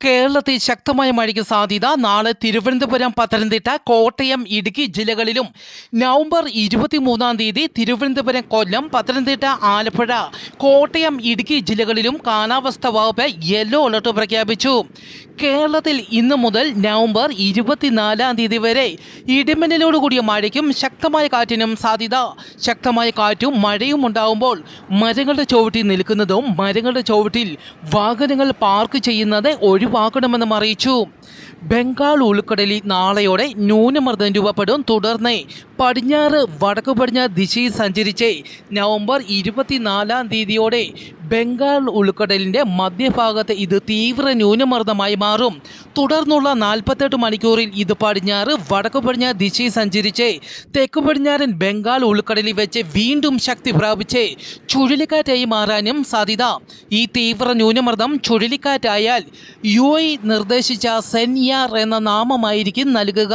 കേരളത്തിൽ ശക്തമായ മഴയ്ക്ക് സാധ്യത. നാളെ തിരുവനന്തപുരം പത്തനംതിട്ട കോട്ടയം ഇടുക്കി ജില്ലകളിലും നവംബർ ഇരുപത്തിമൂന്നാം തീയതി തിരുവനന്തപുരം കൊല്ലം പത്തനംതിട്ട ആലപ്പുഴ കോട്ടയം ഇടുക്കി ജില്ലകളിലും കാലാവസ്ഥ വകുപ്പ് യെല്ലോ അലർട്ട് പ്രഖ്യാപിച്ചു. കേരളത്തിൽ ഇന്നു മുതൽ നവംബർ ഇരുപത്തിനാലാം തീയതി വരെ ഇടിമിന്നലോടുകൂടിയ മഴയ്ക്കും ശക്തമായ കാറ്റിനും സാധ്യത. ശക്തമായ കാറ്റും മഴയും ഉണ്ടാകുമ്പോൾ മരങ്ങളുടെ ചുവട്ടിൽ നിൽക്കുന്നതും മരങ്ങളുടെ ചുവട്ടിൽ വാഹനങ്ങൾ പാർക്ക് ചെയ്യുന്നത് ഒഴിവാക്കണമെന്നും അറിയിച്ചു. ബംഗാൾ ഉൾക്കടലിൽ നാളെയോടെ ന്യൂനമർദ്ദം രൂപപ്പെടും. തുടർന്ന് പടിഞ്ഞാറ് വടക്കു പടിഞ്ഞാറ് ദിശയിൽ സഞ്ചരിച്ച് നവംബർ ഇരുപത്തിനാലാം തീയതിയോടെ ബംഗാൾ ഉൾക്കടലിന്റെ മധ്യഭാഗത്ത് ഇത് തീവ്ര ന്യൂനമർദ്ദമായി മാറും. തുടർന്നുള്ള നാൽപ്പത്തെട്ട് മണിക്കൂറിൽ ഇത് പടിഞ്ഞാറ് വടക്കു പടിഞ്ഞാറ് ദിശയിൽ സഞ്ചരിച്ച് തെക്ക് പടിഞ്ഞാറൻ ബംഗാൾ ഉൾക്കടലിൽ വെച്ച് വീണ്ടും ശക്തി പ്രാപിച്ച് ചുഴലിക്കാറ്റായി മാറാനും സാധ്യത. ഈ തീവ്ര ന്യൂനമർദ്ദം ചുഴലിക്കാറ്റായാൽ യു നിർദ്ദേശിച്ച സെൻയാർ എന്ന നാമമായിരിക്കും നൽകുക.